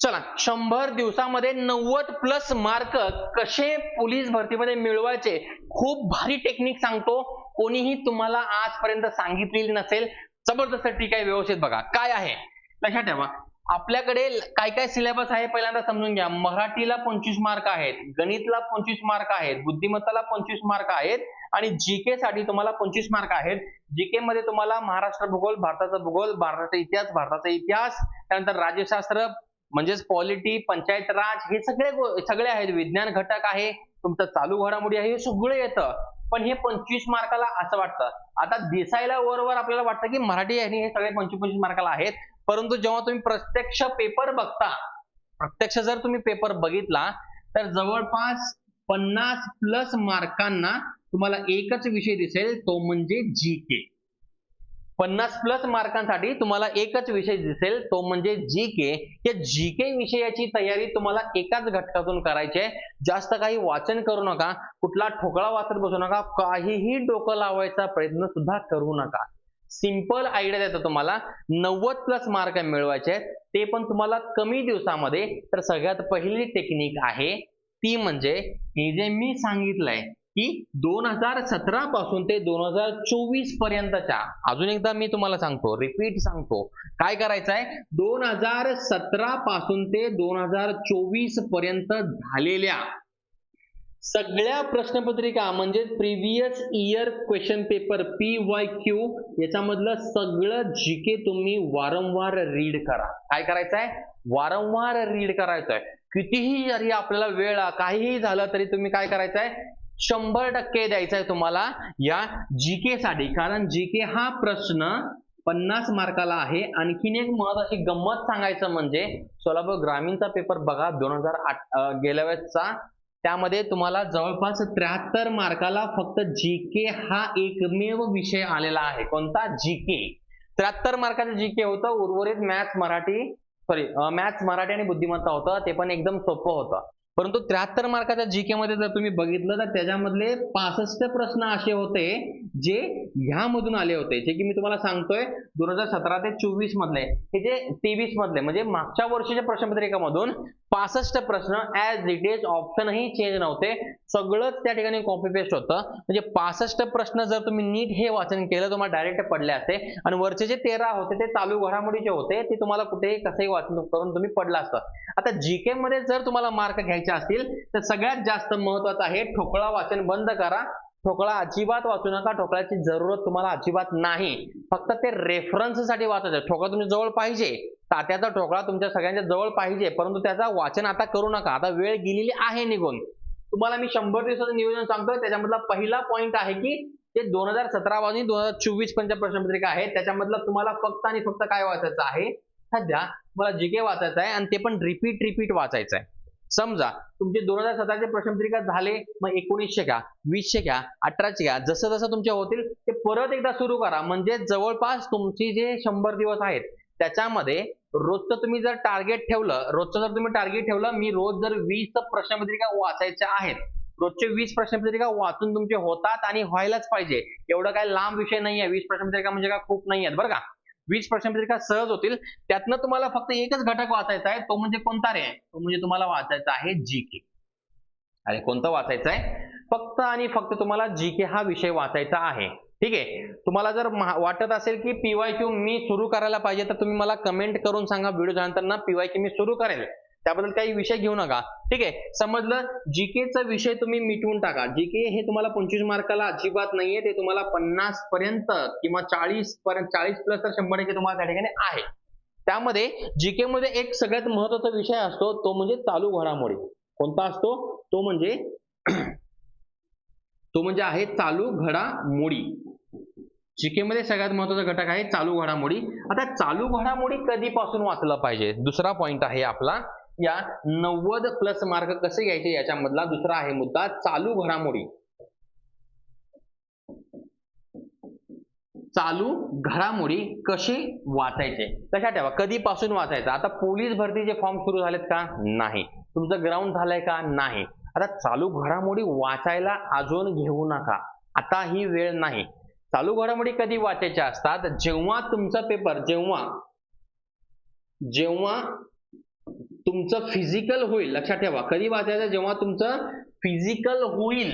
चला शंभर दिवसामध्ये नव्वद प्लस मार्क कसे पोलीस भरतीमध्ये मिळवायचे? खूप भारी टेक्निक सांगतो. कोणीही तुम्हाला आजपर्यंत सांगितलेली नसेल जबरदस्त ठीक आहे व्यवस्थित बघा. काय आहे? लक्षात ठेवा. आपल्याकडे काय काय सिलेबस आहे पहिल्यांदा समजून घ्या. मराठीला पंचवीस मार्क आहेत गणितला पंचवीस मार्क आहेत बुद्धिमत्ताला पंचवीस मार्क आहेत आणि जीके साठी तुम्हाला पंचवीस मार्क आहेत. जीके मध्ये तुम्हाला महाराष्ट्र भूगोल भारताचा भूगोल भारताचा इतिहास भारताचा इतिहास त्यानंतर राज्यशास्त्र म्हणजेच पॉलिटी पंचायत राज हे सगळे सगळे आहेत. विज्ञान घटक आहे तुमचं चालू घडामोडी आहे हे सगळं येतं. पण हे पंचवीस मार्काला असं वाटतं. आता दिसायला वरवर आपल्याला वाटतं की मराठी आणि हे सगळे पंचवीस पंचवीस मार्काला आहेत. परंतु जेव्हा तुम्ही प्रत्यक्ष पेपर बघता प्रत्यक्ष जर तुम्ही पेपर बघितला तर जवळपास पन्नास प्लस मार्कांना तुम्हाला एकच विषय दिसेल तो म्हणजे जी के. पन्नास प्लस मार्कांसाठी तुम्हाला एकच विषय दिसेल तो म्हणजे जी के या जी के विषयाची तयारी तुम्हाला एकाच घटकातून करायची आहे. जास्त काही वाचन करू नका कुठला ठोकळा वाचत बसू नका काहीही डोकं लावायचा प्रयत्न सुद्धा करू नका. सिंपल आयडिया देतो तुम्हाला. नव्वद प्लस मार्क मिळवायचे आहेत. ते पण तुम्हाला कमी दिवसामध्ये. तर सगळ्यात पहिली टेक्निक आहे ती म्हणजे हे जे मी सांगितलंय की दोन हजार सतरा पासून ते दोन हजार चोवीस पर्यंतच्या अजून एकदा मी तुम्हाला सांगतो रिपीट सांगतो. काय करायचं आहे दोन हजार सतरा पासून ते दोन हजार चोवीसपर्यंत झालेल्या सगळ्या प्रश्नपत्रिका म्हणजे previous year question paper P Y Q याच्यामधलं सगळं जीके तुम्ही वारंवार रीड करा. काय करायचं आहे वारंवार रीड करायचं आहे कितीही जरी आपल्याला वेळ काहीही झालं तरी तुम्ही काय करायचं आहे शंभर टक्के द्यायचा आहे तुम्हाला या जीके साठी. कारण जीके हा प्रश्न पन्नास मार्काला आहे. आणखीन एक महत्वाची गंमत सांगायचं म्हणजे सोलापूर ग्रामीणचा पेपर बघा दोन हजार आठ गेल्या वेळेसचा. त्यामध्ये तुम्हाला जवळपास त्र्याहत्तर मार्काला फक्त जीके हा एकमेव विषय आलेला आहे. कोणता? जीके त्र्याहत्तर मार्काचं जीके होतं. उर्वरित maths Marathi sorry maths Marathi आणि बुद्धिमत्ता होतं. ते पण एकदम सोपं होतं. परंतु त्र्याहत्तर मार्काच्या जीके मध्ये जर तुम्ही बघितलं तर त्याच्यामधले पासष्ट प्रश्न असे होते जे ह्यामधून आले होते. जे की मी तुम्हाला सांगतोय दोन हजार सतरा ते चोवीस मधले. हे जे तेवीस मधले म्हणजे मागच्या वर्षीच्या प्रश्नपत्रिकामधून पासष्ट प्रश्न ऍज इट इज ऑप्शनही चेंज नव्हते. सगळंच त्या ठिकाणी कॉपी पेस्ट होतं. म्हणजे पासष्ट प्रश्न जर तुम्ही नीट हे वाचन केलं तुम्हाला डायरेक्ट पडले असते. आणि वरचे जे तेरा होते ते चालू घडामोडीचे होते. ते तुम्हाला कुठेही कसंही वाचन करून तुम्ही पडला असतं. आता जीके मध्ये जर तुम्हाला मार्क घ्यायचे असतील तर सगळ्यात जास्त महत्वाचं आहे ठोकळा वाचन बंद करा. ठोकळा अजिबात वाचू नका. ठोकळ्याची जरूरत तुम्हाला अजिबात नाही. फक्त ते रेफरन्ससाठी वाचायचं. ठोकळा तुमच्या जवळ पाहिजे. तात्याचा ठोकळा तुमच्या सगळ्यांच्या जवळ पाहिजे. परंतु त्याचा वाचन आता करू नका. आता वेळ गेलेली आहे निघून. तुम्हाला मी शंभर दिवसाचं नियोजन सांगतोय. त्याच्यामधला पहिला पॉईंट आहे की ते दोन हजार सतरा पासून दोन हजार चोवीस पंचा प्रश्नपत्रिका आहे त्याच्यामधलं तुम्हाला फक्त आणि फक्त काय वाचायचं आहे? सध्या मला जीके वाचायचं आहे आणि ते पण रिपीट रिपीट वाचायचं आहे. समजा तुमचे दोन हजार सतराचे प्रश्नपत्रिका झाले मग एकोणीसशे घ्या वीसशे घ्या अठराशे घ्या जसं जसं तुमचे होतील ते परत एकदा सुरू करा. म्हणजे जवळपास तुमची जे शंभर दिवस आहेत त्याच्यामध्ये रोजचं तुम्ही जर टार्गेट ठेवलं रोजचं जर तुम्ही टार्गेट ठेवलं मी रोज जर वीस प्रश्नपत्रिका वाचायच्या आहेत रोजचे वीस प्रश्नपत्रिका वाचून तुमचे होतात आणि व्हायलाच पाहिजे एवढं काय लांब विषय नाही आहे वीस प्रश्नपत्रिका म्हणजे का खूप नाही आहेत बरं का? वीस प्रश्नपत्रिका सहज होतील. त्यातनं तुम्हाला फक्त एकच घटक वाचायचा आहे तो म्हणजे कोणता रे? तो म्हणजे तुम्हाला वाचायचा आहे जी के अरे कोणतं वाचायचं आहे? फक्त आणि फक्त तुम्हाला जी के हा विषय वाचायचा आहे. ठीक आहे? तुम्हाला जर वाटत असेल की पीवाय क्यू मी सुरू करायला पाहिजे तर तुम्ही मला कमेंट करून सांगा. व्हिडिओ झाल्यानंतर ना पीवाय क्यू मी सुरू करेल. त्याबद्दल काही विषय घेऊ नका. ठीक आहे? समजलं? जीकेचा विषय तुम्ही मिटवून टाका. जीके हे तुम्हाला पंचवीस मार्काला अजिबात नाहीये. ते तुम्हाला पन्नास पर्यंत किंवा चाळीस पर्यंत चाळीस प्लस तर शंभर टक्के तुम्हाला त्या ठिकाणी आहे. त्यामध्ये जीके मध्ये एक सगळ्यात महत्त्वाचा विषय असतो तो म्हणजे चालू घडामोडी. कोणता असतो? तो म्हणजे तो म्हणजे आहे चालू घडामोडी. जीके मध्ये सगळ्यात महत्त्वाचा घटक आहे चालू घडामोडी. आता चालू घडामोडी कधीपासून वाचलं पाहिजे? दुसरा पॉइंट आहे आपला. या नव्वद प्लस मार्क कसे घ्यायचे याच्यामधला दुसरा आहे मुद्दा चालू घडामोडी. चालू घडामोडी कसे वाचायचे? लक्षात ठेवा कधीपासून वाचायचं? आता पोलीस भरतीचे फॉर्म सुरू झालेत का? नाही. तुमचं ग्राउंड झालंय का? नाही. आता चालू घडामोडी वाचायला अजून घेऊ नका. आता ही वेळ नाही. चालू घडामोडी कधी वाचायच्या असतात? जेव्हा तुमचा पेपर जेव्हा जेव्हा तुमचं फिजिकल होईल. लक्षात ठेवा. कधी वाचायचं? जेव्हा तुमचं फिजिकल होईल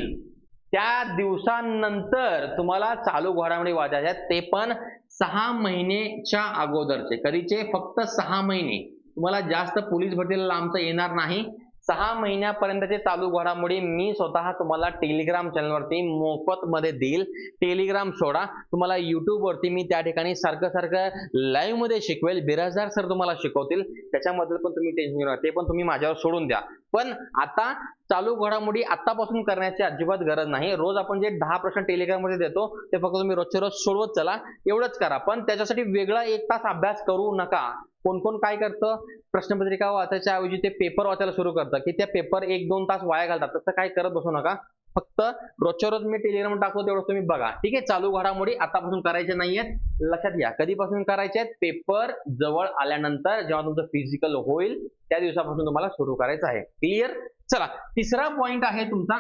त्या दिवसानंतर तुम्हाला चालू घोडामोडी वाचायच्या ते पण सहा महिनेच्या अगोदरचे. कधीचे? फक्त सहा महिने. तुम्हाला जास्त पोलीस भरतीला लांबचं येणार नाही. सहा महिन्यापर्यंतचे चालू घडामोडी मी स्वतः तुम्हाला टेलिग्राम चॅनलवरती मोफत मध्ये देईल. टेलिग्राम सोडा. तुम्हाला युट्यूबवरती मी त्या ठिकाणी सारखं सारखं लाईव्हमध्ये शिकवेल. बिराजदार सर तुम्हाला शिकवतील. त्याच्यामध्ये पण तुम्ही टेन्शन घेऊ ते पण तुम्ही माझ्यावर सोडून द्या. पण आता चालू घडामोडी आतापासून करण्याची अजिबात गरज नाही. रोज आपण जे दहा प्रश्न टेलिग्राममध्ये देतो ते फक्त तुम्ही रोजचे रोज सोडवत चला. एवढंच करा. पण त्याच्यासाठी वेगळा एक तास अभ्यास करू नका. कोण कोण काय करतं? प्रश्नपत्रिका वाचायच्या ऐवजी ते पेपर वाचायला सुरू करतं. की त्या पेपर एक दोन तास वाया घालतात. तसं काय करत बसू नका. फक्त रोजच्या रोज मी टेलिग्राम टाकतो तेवढं तुम्ही बघा. ठीक आहे? चालू घडामोडी आतापासून करायचे नाहीयेत लक्षात घ्या. कधीपासून करायचे आहेत? पेपर जवळ आल्यानंतर जेव्हा तुमचं फिजिकल होईल त्या दिवसापासून तुम्हाला सुरू करायचं आहे. क्लिअर चला. तिसरा पॉइंट आहे तुमचा.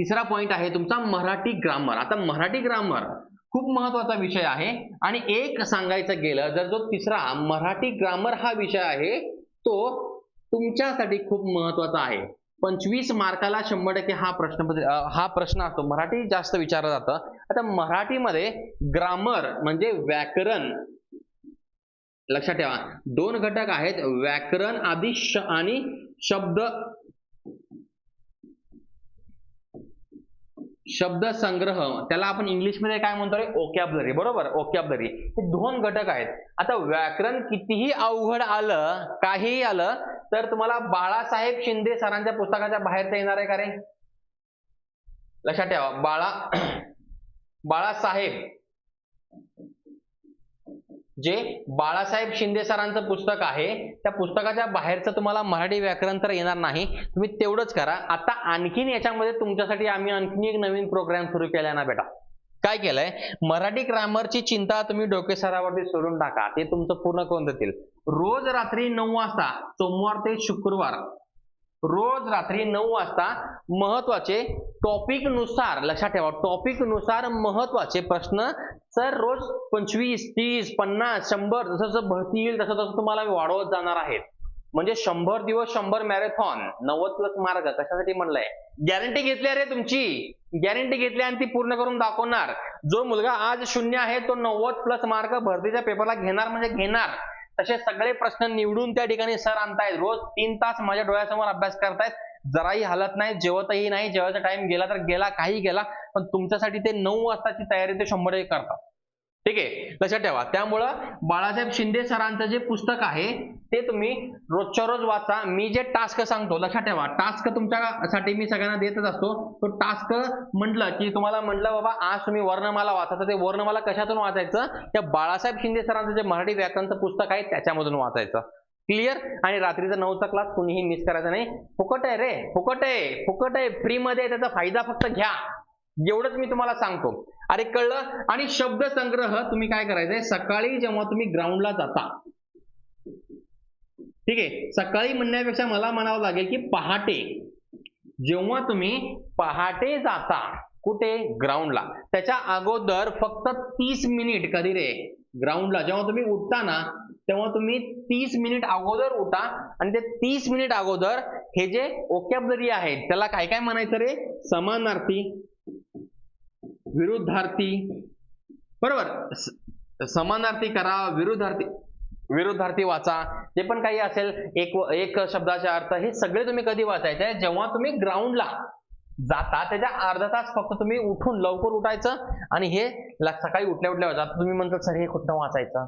तिसरा पॉइंट आहे तुमचा मराठी ग्रामर आता मराठी ग्रामर खूप महत्त्वाचा विषय आहे. आणि एक सांगायचं गेलं जर जो तिसरा मराठी ग्रामर हा विषय आहे तो तुमच्यासाठी खूप महत्त्वाचा आहे. पंचवीस मार्काला शंभर टक्के हा प्रश्न हा प्रश्न असतो. मराठी जास्त विचारलं जातं. आता मराठीमध्ये ग्रामर म्हणजे व्याकरण. लक्षात ठेवा. दोन घटक आहेत. व्याकरण आदि श आणि शब्द शब्द संग्रह त्याला आपण इंग्लिशमध्ये काय म्हणतो रे? ओकॅबलरी बरोबर? ओकॅबलरी हे दोन घटक आहेत. आता व्याकरण कितीही अवघड आलं काहीही आलं तर तुम्हाला बाळासाहेब शिंदे सरांच्या पुस्तकाच्या बाहेरचं येणार आहे का रे? लक्षात ठेवा. बाळा बाळासाहेब जे बाळासाहेब शिंदे सरांचं पुस्तक आहे त्या पुस्तकाच्या बाहेरचं तुम्हाला मराठी व्याकरण तर येणार नाही. तुम्ही तेवढंच करा. आता आणखीन याच्यामध्ये तुमच्यासाठी आम्ही आणखीन एक नवीन प्रोग्राम सुरू केला ना बेटा. काय केलंय? मराठी ग्रामरची चिंता तुम्ही डोकेसरावरती सोडून टाका. ते तुमचं पूर्ण करून देतील? रोज रात्री नऊ वाजता सोमवार ते शुक्रवार रोज रात्री नऊ वाजता महत्त्वाचे टॉपिकनुसार लक्षात ठेवा टॉपिकनुसार महत्त्वाचे प्रश्न सर रोज पंचवीस तीस पन्नास शंभर जसं जसं भरती येईल तसं तसं तुम्हाला वाढवत जाणार आहेत म्हणजे शंभर दिवस शंभर मॅरेथॉन नव्वद प्लस मार्ग कशासाठी म्हणलंय? गॅरंटी घेतली अरे तुमची. गॅरंटी घेतली आणि ती पूर्ण करून दाखवणार. जो मुलगा आज शून्य आहे तो नव्वद प्लस मार्क भरतीच्या पेपरला घेणार म्हणजे घेणार. तसे सगळे प्रश्न निवडून त्या ठिकाणी सर आणतायत. रोज तीन तास माझ्या डोळ्यासमोर अभ्यास करतायत. जराही हालत नाही जेवतही नाही जेवायचा टाइम गेला तर गेला काही गेला पण तुमच्यासाठी ते नऊ वाजताची तयारी ते शंभर एक करतात. ठीक आहे? लक्षात ठेवा. त्यामुळं बाळासाहेब शिंदे सरांचं जे पुस्तक आहे ते तुम्ही रोजच्या रोज वाचा. मी जे टास्क सांगतो लक्षात ठेवा. टास्क तुमच्यासाठी मी सगळ्यांना देतच असतो. तो टास्क म्हटलं की तुम्हाला म्हटलं बाबा आज तुम्ही वर्णमाला वाचा. तर ते वर्णमाला कशातून वाचायचं? त्या बाळासाहेब शिंदे सरांचं जे मराठी व्याकरणचं पुस्तक आहे त्याच्यामधून वाचायचं. क्लिअर आणि रात्रीचा नऊचा क्लास कुणीही मिस करायचा नाही. फुकट आहे रे. फुकट आहे. फुकट आहे. फ्रीमध्ये त्याचा फायदा फक्त घ्या. एवढंच मी तुम्हाला सांगतो. अरे कळलं? आणि शब्द संग्रह तुम्ही काय करायचंय? सकाळी जेव्हा तुम्ही ग्राउंडला जाता ठीक आहे? सकाळी म्हणण्यापेक्षा मला म्हणावं लागेल की पहाटे. जेव्हा तुम्ही पहाटे जाता कुठे? ग्राउंडला त्याच्या अगोदर फक्त तीस मिनिट कधी रे? ग्राउंडला जेव्हा तुम्ही उठता ना तेव्हा तुम्ही तीस मिनिट अगोदर उठा आणि ते तीस मिनिट अगोदर हे जे ओकॅबलरी आहे त्याला काय काय म्हणायचं रे? समानार्थी. विरुद्धार्थी बरोबर? समानार्थी करा विरुद्धार्थी विरुद्धार्थी वाचा. जे पण काही असेल एक एक शब्दाचा अर्थ हे सगळे तुम्ही कधी वाचायचे? जेव्हा तुम्ही ग्राउंडला जाता त्याच्या अर्धा तास फक्त तुम्ही उठून लवकर उठायचं आणि हे सकाळी उठल्या उठल्या वाचा. तुम्ही म्हणता सर हे कुठं वाचायचं?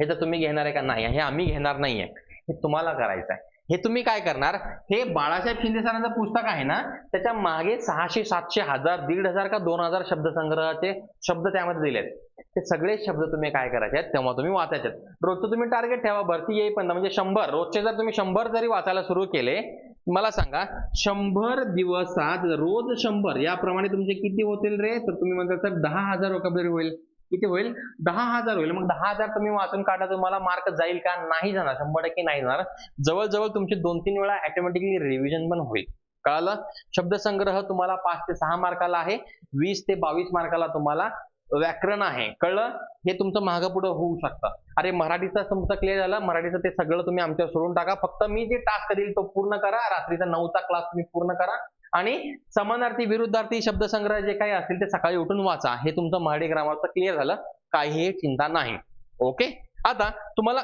हे तर तुम्ही घेणार आहे का नाही? हे आम्ही घेणार नाहीये. हे तुम्हाला करायचं आहे हे तुम्ही काय करणार? हे बाळासाहेब शिंदे सरांचं पुस्तक आहे ना त्याच्यामागे सहाशे सातशे हजार दीड हजार का दोन हजार शब्दसंग्रहाचे शब्द त्यामध्ये दिलेत. ते सगळे शब्द तुम्ही काय करायचे आहेत? तेव्हा तुम्ही वाचायचे आहेत. रोजचं तुम्ही टार्गेट ठेवा भरती येईपर्यंत. म्हणजे शंभर रोजचे जर तुम्ही शंभर जरी वाचायला सुरू केले मला सांगा शंभर दिवसात रोज शंभर याप्रमाणे तुमचे किती होतील रे? तर तुम्ही म्हणता सर दहा हजार वोकॅबलरी होईल. किती होईल? दहा हजार होईल. मग दहा हजार तुम्ही वाचून काढा तुम्हाला मार्क जाईल का? नाही जाणार. शंभर टक्के नाही जाणार. जवळजवळ तुमचे दोन तीन वेळा ऑटोमॅटिकली रिव्हिजन पण होईल. कळालं? शब्दसंग्रह तुम्हाला पाच ते सहा मार्काला आहे. वीस ते बावीस मार्काला तुम्हाला व्याकरण आहे. कळलं? हे तुमचं मागं पुढं होऊ शकतं. अरे मराठीचं तुमचं क्लिअर झालं. मराठीचं ते सगळं तुम्ही आमच्यावर सोडून टाका. फक्त मी जे टास्क देईल तो पूर्ण करा. रात्रीचा नऊचा क्लास तुम्ही पूर्ण करा. आणि समानार्थी विरुद्धार्थी शब्दसंग्रह जे काही असतील ते सकाळी उठून वाचा. हे तुमचं मराठी ग्रामरचं क्लिअर झालं. काही चिंता नाही. ओके आता तुम्हाला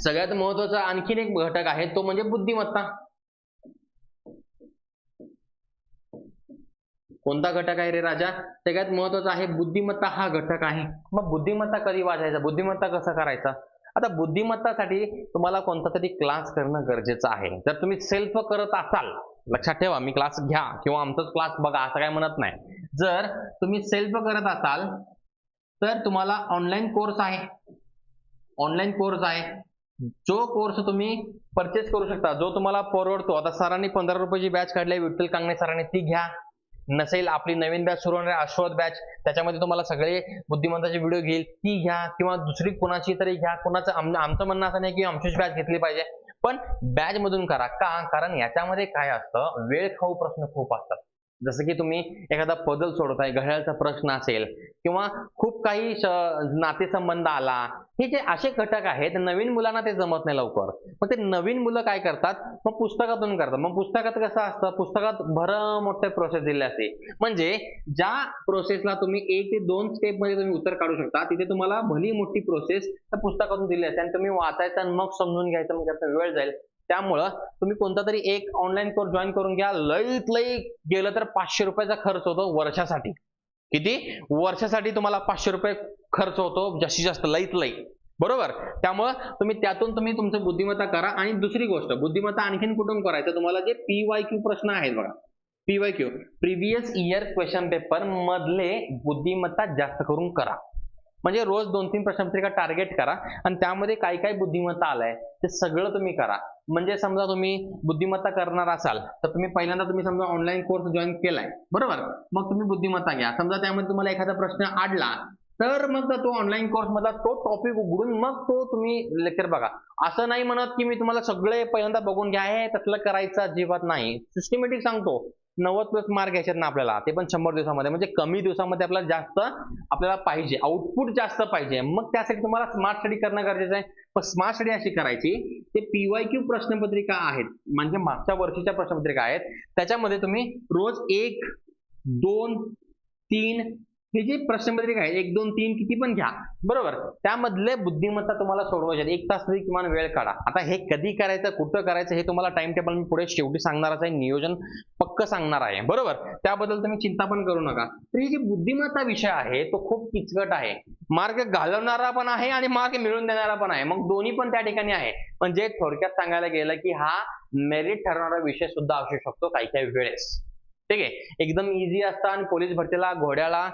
सगळ्यात महत्त्वाचा आणखीन एक घटक आहे. तो म्हणजे बुद्धिमत्ता. कोणता घटक आहे रे राजा? सगळ्यात महत्त्वाचा आहे बुद्धिमत्ता हा घटक आहे. मग बुद्धिमत्ता कधी वाचायचा बुद्धिमत्ता कसा करायचा? आता बुद्धिमत्तासाठी तुम्हाला कोणता तरी क्लास करणं गरजेचं आहे. जर तुम्ही सेल्फ करत असाल लक्षात ठेवा मी क्लास घ्या किंवा आमचाच क्लास बघा असं काय म्हणत नाही. जर तुम्ही सेल्फ करत असाल तर तुम्हाला ऑनलाईन कोर्स आहे. ऑनलाईन कोर्स आहे. जो कोर्स तुम्ही परचेस करू शकता जो तुम्हाला परवडतो. आता सरांनी पंधरा रुपयाची बॅच काढली विठ्ठल कांगणे सरांनी ती घ्या. नसेल आपली नवीन बॅच सुरू होणार अश्वत बॅच त्याच्यामध्ये तुम्हाला सगळे बुद्धिमंताचे व्हिडिओ घेईल ती घ्या. किंवा दुसरी कोणाची तरी घ्या. कोणाचं आमचं म्हणणं असं नाही की आमचीच बॅच घेतली पाहिजे. पण बॅच मधून करा. का? कारण याच्यामध्ये काय असतं? वेळ खाऊ प्रश्न खूप असतात. जसं की तुम्ही एखादा पदल सोडताय घड्याळचा प्रश्न असेल किंवा खूप काही नातेसंबंध आला हे जे असे घटक आहेत नवीन मुलांना ते जमत नाही लवकर. मग ते नवीन मुलं काय करतात? मग पुस्तकातून करतात. मग पुस्तकात कसं असतं? पुस्तकात भर मोठे प्रोसेस दिले असते. म्हणजे ज्या प्रोसेसला तुम्ही एक ते दोन स्टेपमध्ये तुम्ही उत्तर काढू शकता तिथे तुम्हाला भली मोठी प्रोसेस त्या पुस्तकातून दिली असते. आणि तुम्ही वाचायचं आणि मग समजून घ्यायचं मग त्याचा वेळ जाईल. त्यामुळं तुम्ही कोणता तरी एक ऑनलाईन कोर्स जॉईन करून घ्या. लईत लई गेलं तर पाचशे रुपयाचा खर्च होतो वर्षासाठी. किती? वर्षासाठी तुम्हाला पाचशे रुपये खर्च होतो जास्तीत जास्त लईत लई. बरोबर? त्यामुळं तुम्ही त्यातून तुम्ही तुमचं बुद्धिमत्ता करा. आणि दुसरी गोष्ट बुद्धिमत्ता आणखीन कुठून करायचं? तुम्हाला जे पी वाय क्यू प्रश्न आहेत बघा. P Y Q previous year question paper मधले बुद्धिमत्ता जास्त करून करा. म्हणजे रोज दोन तीन प्रश्नपत्रिका टार्गेट करा आणि त्यामध्ये काय काय बुद्धिमत्ता आलाय ते सगळं तुम्ही करा. म्हणजे समजा तुम्ही बुद्धिमत्ता करणार असाल तर तुम्ही पहिल्यांदा तुम्ही समजा ऑनलाईन कोर्स जॉईन केलाय बरोबर? मग तुम्ही बुद्धिमत्ता घ्या. समजा त्यामध्ये तुम्हाला एखादा प्रश्न आडला तर मग तो ऑनलाईन कोर्स मधला तो टॉपिक उघडून मग तो तुम्ही लेक्चर बघा. असं नाही म्हणत की मी तुम्हाला सगळे पहिल्यांदा बघून घ्या हे तसलं करायचं अजिबात नाही. सिस्टमॅटिक सांगतो. नव्वद प्लस मार्क घ्यायचे ना आपल्याला. ते पण शंभर दिवसामध्ये. म्हणजे कमी दिवसामध्ये आपल्याला जास्त आपल्याला पाहिजे. आउटपुट जास्त पाहिजे. मग त्यासाठी तुम्हाला स्मार्ट स्टडी करणं गरजेचं आहे. पण स्मार्ट स्टडी अशी करायची ते पीवाय क्यू प्रश्नपत्रिका आहेत. म्हणजे मागच्या वर्षीच्या प्रश्नपत्रिका आहेत. त्याच्यामध्ये तुम्ही रोज एक दोन तीन हे जे प्रश्नपत्रिका आहे एक दोन तीन किती पण घ्या. बरोबर? त्यामधले बुद्धिमत्ता तुम्हाला सोडवायची एक तास तरी किमान वेळ काढा. आता हे कधी करायचं कुठं करायचं हे तुम्हाला टाइम टेबल मी पुढे शेवटी सांगणारच आहे. नियोजन पक्क सांगणार आहे. बरोबर? त्याबद्दल तुम्ही चिंता पण करू नका. तर ही जी बुद्धिमत्ता विषय आहे तो खूप किचकट आहे. मार्ग घालवणारा पण आहे आणि मार्ग मिळवून देणारा पण आहे. मग दोन्ही पण त्या ठिकाणी आहे. पण जे थोडक्यात सांगायला गेलं की हा मेरिट ठरवणारा विषय सुद्धा असू शकतो काही काही वेळेस. ठीक आहे? एकदम इझी असतं आणि पोलीस भरतीला घोड्याला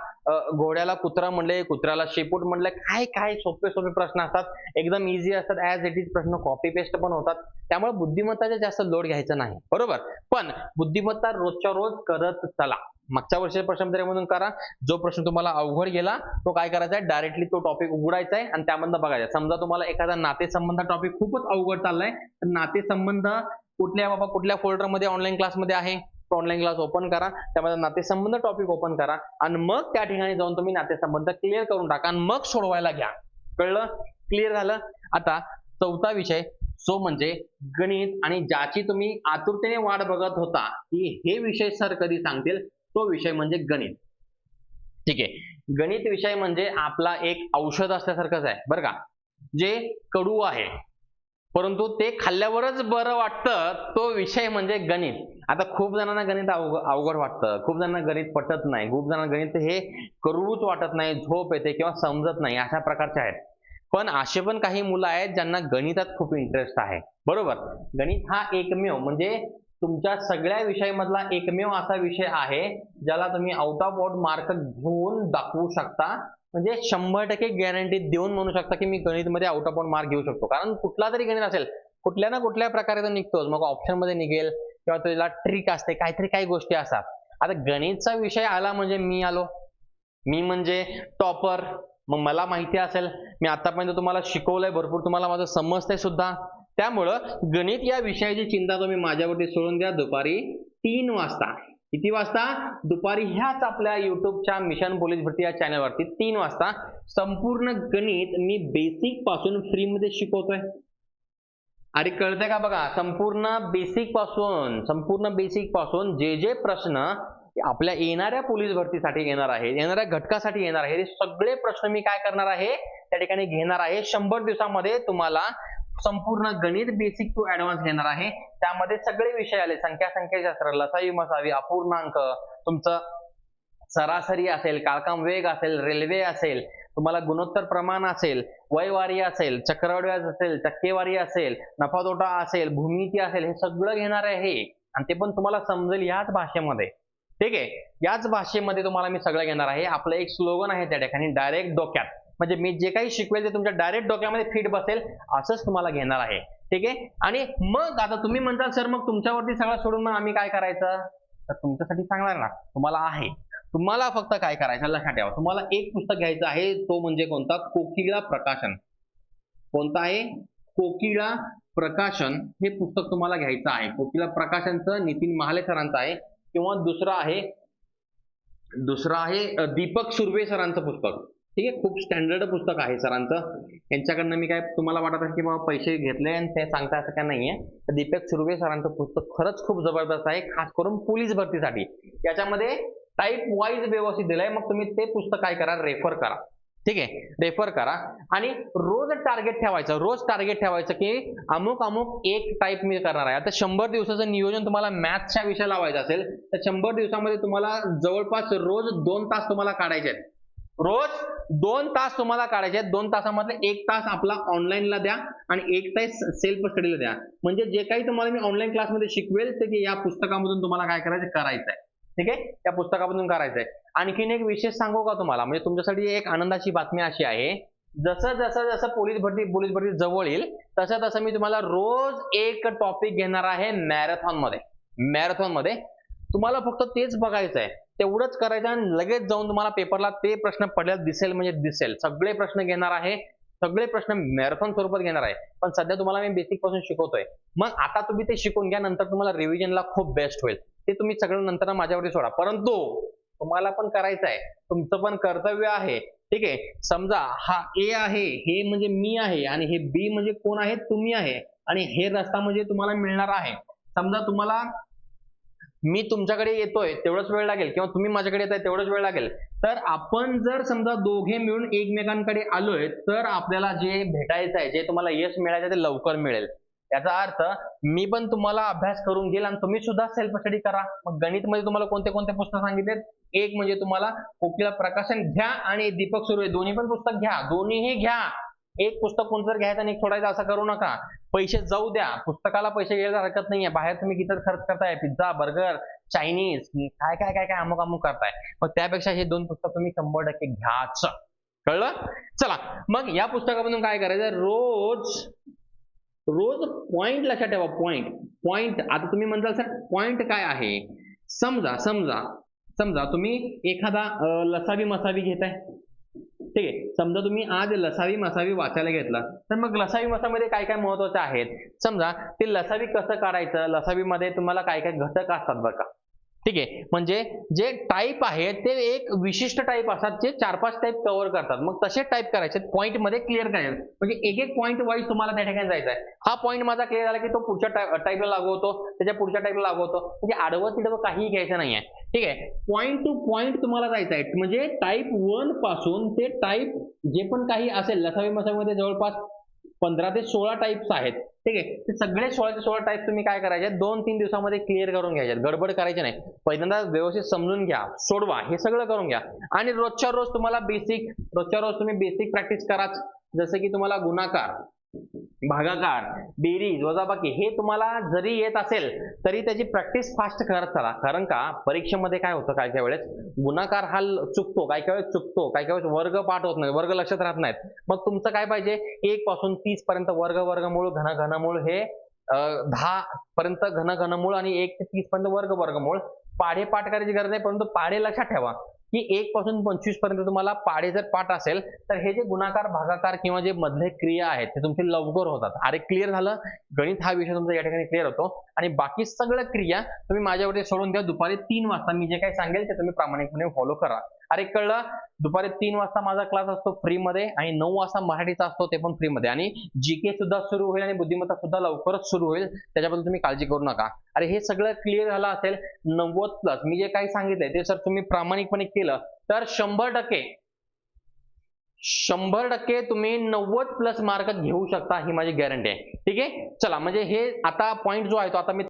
घोड्याला कुत्रा म्हणले कुत्र्याला शेपूट म्हणले काय काय सोपे सोपे प्रश्न असतात. एकदम इझी असतात. ऍज इट इज प्रश्न कॉपी पेस्ट पण होतात. त्यामुळे बुद्धिमत्ताचा जास्त लोड घ्यायचा नाही. बरोबर? पण बुद्धिमत्ता रोजच्या रोज करत चला. मागच्या वर्षी प्रश्नपत्रिकेमधून करा. जो प्रश्न तुम्हाला अवघड गेला तो काय करायचा आहे? डायरेक्टली तो टॉपिक उघडायचा आहे आणि त्यामधनं बघायचा समजा तुम्हाला एखादा नातेसंबंध टॉपिक खूपच अवघड चाललाय. तर नातेसंबंध कुठल्या बाबा कुठल्या फोल्डरमध्ये ऑनलाईन क्लासमध्ये आहे? ऑनलाईन क्लास ओपन करा. त्यामध्ये नातेसंबंध टॉपिक ओपन करा. आणि मग त्या ठिकाणी जाऊन तुम्ही नातेसंबंध क्लिअर करून टाका आणि मग सोडवायला घ्या. कळलं? क्लिअर झालं? आता चौथा विषय सो म्हणजे गणित आणि ज्याची तुम्ही आतुरतेने वाट बघत होता की हे विषय सर कधी सांगतील? तो विषय म्हणजे गणित. ठीक आहे. गणित विषय म्हणजे आपला एक औषध असल्यासारखंच आहे बरं का? जे कडू आहे. परंतु ते खाल्ल्यावरच बरं वाटतं तो विषय म्हणजे गणित. आता खूप जणांना गणित अवघ अवघड वाटतं. खूप जणांना गणित पटत नाही. खूप जणांना गणित हे करूच वाटत नाही झोप येते किंवा समजत नाही अशा प्रकारचे आहेत. पण असे पण काही मुलं आहेत ज्यांना गणितात खूप इंटरेस्ट आहे. बरोबर? गणित हा एकमेव म्हणजे तुमच्या सगळ्या विषयामधला एकमेव असा विषय आहे ज्याला तुम्ही आउट ऑफ आउट मार्क घेऊन दाखवू शकता. म्हणजे शंभर टक्के गॅरंटी देऊन म्हणू शकता की मी गणितमध्ये आउट ऑफ मार्क घेऊ शकतो. कारण कुठला तरी गणित असेल कुठल्या ना कुठल्या प्रकारे तो निघतोच. मग ऑप्शनमध्ये निघेल किंवा त्याला ट्रिक असते काहीतरी काही गोष्टी असतात. आता गणितचा विषय आला म्हणजे मी आलो. मी म्हणजे टॉपर मग मला माहिती असेल. मी आतापर्यंत तुम्हाला शिकवलंय भरपूर. तुम्हाला माझं समजतंय सुद्धा. त्यामुळं गणित या विषयाची चिंता तुम्ही माझ्यावरती सोडून द्या. दुपारी तीन वाजता. किती वाजता? दुपारी ह्याच आपल्या युट्यूबच्या मिशन पोलीस भरती या चॅनलवरती तीन वाजता. संपूर्ण गणित मी बेसिकपासून फ्रीमध्ये शिकवतोय. अरे कळतंय का बघा? संपूर्ण बेसिकपासून संपूर्ण बेसिकपासून जे जे प्रश्न आपल्या येणाऱ्या पोलीस भरतीसाठी येणार आहे येणाऱ्या घटकासाठी येणार आहे हे सगळे प्रश्न मी काय करणार आहे? त्या ठिकाणी घेणार आहे. शंभर दिवसामध्ये तुम्हाला संपूर्ण गणित बेसिक टू ऍडव्हान्स घेणार आहे. त्यामध्ये सगळे विषय आले. संख्या संख्याशास्त्र लसावी मसावी अपूर्णांक तुमचं सरासरी असेल काळकाम वेग असेल रेल्वे असेल तुम्हाला गुणोत्तर प्रमाण असेल वयवारी असेल चक्रवाढ व्याज असेल टक्केवारी असेल नफा तोटा असेल भूमिती असेल हे सगळं घेणार आहे आणि ते पण तुम्हाला समजेल याच भाषेमध्ये. ठीक आहे? याच भाषेमध्ये तुम्हाला मी सगळं घेणार आहे. आपलं एक स्लोगन आहे त्या ठिकाणी डायरेक्ट डोक्यात. म्हणजे मी जे काही शिकवेल ते तुमच्या डायरेक्ट डोक्यामध्ये फिट बसेल असंच तुम्हाला घेणार आहे. ठीक आहे? आणि मग आता तुम्ही म्हणताल सर मग तुमच्यावरती सगळं सोडून मग आम्ही काय करायचं? तर तुमच्यासाठी सांगणार ना. तुम्हाला आहे. तुम्हाला फक्त काय करायचं लक्षात ठेवा. तुम्हाला एक पुस्तक घ्यायचं आहे तो म्हणजे कोणता? कोकिळा प्रकाशन. कोणता आहे? कोकिळा प्रकाशन हे पुस्तक तुम्हाला घ्यायचं आहे. कोकिळा प्रकाशनचं नितीन महाले सरांचं आहे. किंवा दुसरं आहे दुसरं आहे दीपक सुर्वे सरांचं पुस्तक. ठीक आहे खूप स्टँडर्ड पुस्तक आहे सरांचं. यांच्याकडनं मी काय तुम्हाला वाटत आहे की बाबा पैसे घेतले आणि ते सांगता असं काय नाहीये. तर दीपक सुर्वे सरांचं पुस्तक खरंच खूप जबरदस्त आहे खास करून पोलीस भरतीसाठी. याच्यामध्ये टाईप वाईज व्यवस्थित दिलंय मग तुम्ही ते पुस्तक काय करा रेफर करा. ठीक आहे रेफर करा. आणि रोज टार्गेट ठेवायचं रोज टार्गेट ठेवायचं की अमुक अमुक एक टाईप मी करणार आहे. आता शंभर दिवसाचं नियोजन तुम्हाला मॅथ्सच्या विषय लावायचं असेल तर शंभर दिवसामध्ये तुम्हाला जवळपास रोज दोन तास तुम्हाला काढायचे आहेत. रोज दोन तास तुम्हाला काढायचे आहेत. दोन तासामधले एक तास आपला ऑनलाईनला द्या आणि एक तास सेल्फ स्टडीला द्या. म्हणजे जे काही तुम्हाला मी ऑनलाईन क्लासमध्ये शिकवेल ते की या पुस्तकामधून तुम्हाला काय करायचं करायचं आहे ठीक आहे? त्या पुस्तकामधून करायचं आहे आणखीन एक विशेष सांगू का तुम्हाला? म्हणजे तुमच्यासाठी एक आनंदाची बातमी अशी आहे. जसं जसं जसं पोलीस भरती पोलीस भरती जवळ येईल तसं तसं मी तुम्हाला रोज एक टॉपिक घेणार आहे मॅरेथॉनमध्ये. मॅरेथॉनमध्ये. तुम्हाला फक्त तेच बघायचं आहे तेवढंच करायचं आणि लगेच जाऊन तुम्हाला पेपरला ते प्रश्न पडल्यास दिसेल म्हणजे दिसेल. सगळे प्रश्न घेणार आहे. सगळे प्रश्न मॅरेथॉन स्वरूपात घेणार आहे. पण सध्या तुम्हाला मी बेसिकपासून शिकवतोय. मग आता तुम्ही ते शिकून घ्या नंतर तुम्हाला रिव्हिजनला खूप बेस्ट होईल. ते तुम्ही सगळं नंतर माझ्यावरती सोडा. परंतु तुम्हाला पण करायचं आहे. तुमचं पण कर्तव्य आहे. ठीक आहे? समजा हा ए आहे हे म्हणजे मी आहे आणि हे बी म्हणजे कोण आहे? तुम्ही आहे. आणि हे रस्ता म्हणजे तुम्हाला मिळणार आहे. समजा तुम्हाला मी तुमच्याकडे येतोय तेवढंच वेळ लागेल. किंवा तुम्ही माझ्याकडे येताय तेवढंच वेळ लागेल. तर आपण जर समजा दोघे मिळून एकमेकांकडे आलोय तर आपल्याला जे भेटायचं आहे जे तुम्हाला यश मिळायचं आहे ते लवकर मिळेल. याचा अर्थ मी पण तुम्हाला अभ्यास करून घेईल आणि तुम्ही सुद्धा सेल्फ स्टडी करा. मग गणित मध्ये तुम्हाला कोणते कोणते पुस्तक सांगितलेत? एक म्हणजे तुम्हाला कोकिला प्रकाशन घ्या आणि दीपक सुर्वे दोन्ही पण पुस्तक घ्या. दोन्हीही घ्या. एक पुस्तक कोणतं घ्यायचं आणि एक सोडायचं असं करू नका. पैसे जाऊ द्या. पुस्तकाला पैसे घ्यायला हरकत नाहीये. बाहेर तुम्ही किती खर्च करताय? पिझ्झा बर्गर चायनीज काय काय काय काय अमुक अमुक करताय. मग त्यापेक्षा हे दोन पुस्तक तुम्ही शंभर टक्के घ्याच. कळलं? चला. मग या पुस्तकामधून काय करायचं? रोज रोज पॉइंट लक्षात ठेवा पॉइंट पॉइंट आता तुम्ही म्हणताल सर पॉइंट काय आहे? समजा समजा समजा तुम्ही एखादा लसावी मसावी घेताय. ठीक आहे. समजा तुम्ही आज लसावी मसावी वाचायला घेतला तर मग लसावी मसामध्ये काय काय महत्त्वाचे आहेत? समजा ते लसावी कसं काढायचं? लसावीमध्ये तुम्हाला काय काय घटक असतात बघा का? ठीक आहे. म्हणजे जे टाईप आहेत ते एक विशिष्ट टाईप असतात जे चार पाच टाईप कव्हर करतात. मग तसे टाईप करायचे पॉईंटमध्ये क्लिअर करायचे म्हणजे एक एक पॉईंट वाईज तुम्हाला त्या ठिकाणी जायचं आहे हा पॉईंट माझा क्लिअर झाला की तो पुढच्या टाईपला लागू होतो. त्याच्या पुढच्या टाईपला लागू होतो. म्हणजे आडवं तिडवं काहीही घ्यायचं नाहीये. ठीक आहे. पॉईंट टू पॉईंट तुम्हाला जायचं आहे. म्हणजे टाईप वनपासून ते टाईप जे पण काही असेल लसावी मसावीमध्ये जवळपास पंधरा ते सोळा टाईप्स आहेत. ठीक आहे? ते सगळे सोळाचे सोळा टाईप तुम्ही काय करायचे? दोन तीन दिवसामध्ये क्लिअर करून घ्यायचे. गडबड करायचे नाही. पहिल्यांदा व्यवस्थित समजून घ्या सोडवा हे सगळं करून घ्या. आणि रोजच्या रोज तुम्हाला बेसिक रोजच्या रोज तुम्ही बेसिक प्रॅक्टिस कराच. जसं की तुम्हाला गुणाकार. भागाकार बेरीज वजाबाकी हे तुम्हाला जरी येत असेल तरी त्याची प्रॅक्टिस फास्ट करत चला. कारण का? परीक्षेमध्ये काय होतं काय काय वेळेस? गुणाकार हा चुकतो. काय काय वेळेस चुकतो. काय काय वेळेस वर्ग पाठ होत नाही वर्ग लक्षात राहत नाहीत. मग तुमचं काय पाहिजे? एक पासून तीस पर्यंत वर्ग वर्गमूळ घन घनमूळ हे दहा पर्यंत घन घनमूळ आणि एक ते तीस पर्यंत वर्ग वर्गमूळ पाढे पाठ करायची गरज नाही परंतु पाढे लक्षात ठेवा. की एक पासून पंचवीसपर्यंत तुम्हाला पाढे जर पाठ असेल तर हे जे गुणाकार भागाकार किंवा जे मधले क्रिया आहेत ते तुमचे लवकर होतात. अरे क्लिअर झालं? गणित हा विषय तुमचा या ठिकाणी क्लिअर होतो. आणि बाकी सगळ्या क्रिया तुम्ही माझ्यावरती सोडून द्या. दुपारी तीन वाजता मी जे काही सांगेल ते तुम्ही प्रामाणिकपणे फॉलो करा. अरे कळलं? दुपारी तीन वाजता माझा क्लास असतो फ्री मध्ये आणि नऊ वाजता मराठीचा असतो ते पण फ्री मध्ये. आणि जीके सुद्धा सुरू होईल आणि बुद्धिमत्ता सुद्धा लवकरच सुरू होईल. त्याच्याबद्दल तुम्ही काळजी करू नका. अरे हे सगळं क्लिअर झालं असेल नव्वद प्लस मी जे काही सांगितलंय ते सर तुम्ही प्रामाणिकपणे केलं. तर शंभर टक्के शंभर टक्के तुम्ही नव्वद प्लस मार्क घेऊ शकता ही माझी गॅरंटी आहे. ठीक आहे? चला म्हणजे हे आता पॉईंट जो आहे तो आता मी